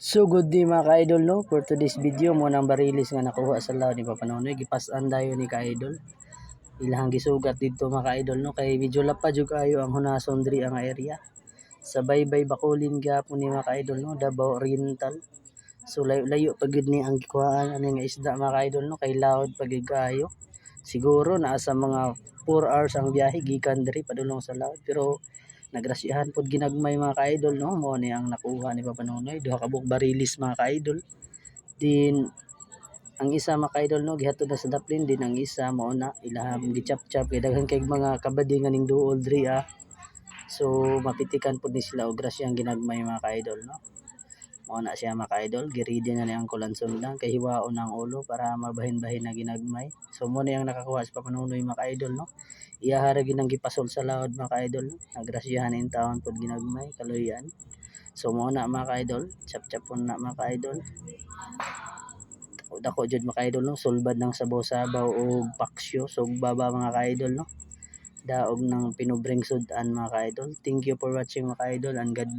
So good day mga ka-idol no? For today's video mo nang barilis nga nakuha sa laod ni Papa Nonoy. Gipasan dayon ni ka-idol. Ilahang gisugat dito mga ka-idol no? Kay medyo lapad jud kayo ang hunason diri ang area. Sa baybay bakulin gyapon ni mga ka-idol no? Davao Oriental. So layo layo pa gid ni ang gikuhaan ani nga isda mga ka-idol no? Kay laod pa gid kayo siguro naa sa mga 4 hours ang biyahe gikan diri padulong sa laod. Pero nagrasyahan pod ginagmay mga ka-idol no? Mo ni ang nakuha ni Papa Nonoy duha ka buok barilis mga ka-idol. Din ang isa mga ka-idol no? Gihatod na sa daplin din ang isa mao na. Ilahang gichap-chap. Kay daghan kay mga kabadi nga ning duol diri ah. So mapitikan pod ni sila og grasyang ginagmay mga ka-idol no mao na siya mga ka-idol giridi na ni ang kulanson lang kay hiwaon ang ulo para mabahin-bahin na ginagmay. So mo ni ang nakakuha sa Papa Nonoy mga ka-idol no? Iyahara ginang gipasol sa laod mga ka-idol nagrasyahan in taon pod ginagmay kaluyan so mo na mga ka-idol chap-chap na mga ka-idol dako jud mga ka-idol no? Sulbad ng sabaw-sabaw o paksyo so baba mga ka-idol no? Daog ng pinubring sudan mga ka-idol. Thank you for watching mga ka-idol and God bless